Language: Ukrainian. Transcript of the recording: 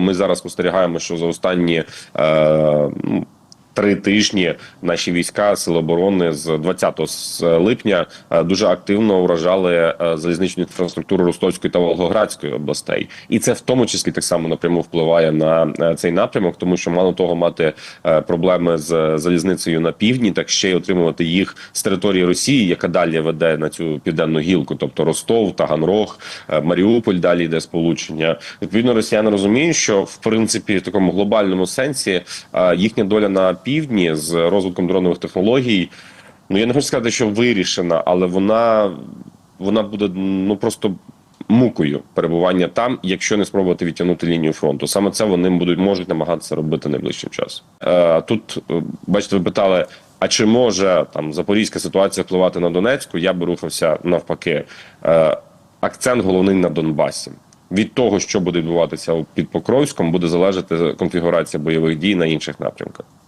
Ми зараз спостерігаємо, що за останні е, три тижні наші війська Сили оборони з 20 липня е, дуже активно вражали е, залізничну інфраструктуру Ростовської та Волгоградської областей, і це в тому числі так само напряму впливає на е, цей напрямок, тому що мало того, мати е, проблеми з залізницею на півдні, так ще й отримувати їх з території Росії, яка далі веде на цю південну гілку, тобто Ростов, Таганрог, е, Маріуполь. Далі йде сполучення. Відповідно, росіяни розуміють, що в принципі в такому глобальному сенсі е, їхня доля на півдні з розвитком дронових технологій. Ну я не хочу сказати, що вирішена, але вона, вона буде ну просто. Мукою перебування там, якщо не спробувати відтягнути лінію фронту, саме це вони будуть можуть намагатися робити найближчим часом. Е, тут е, бачите, ви питали: а чи може там запорізька ситуація впливати на Донецьку? Я би рухався навпаки. Е, акцент головний на Донбасі. Від того, що буде відбуватися під Покровськом, буде залежати конфігурація бойових дій на інших напрямках.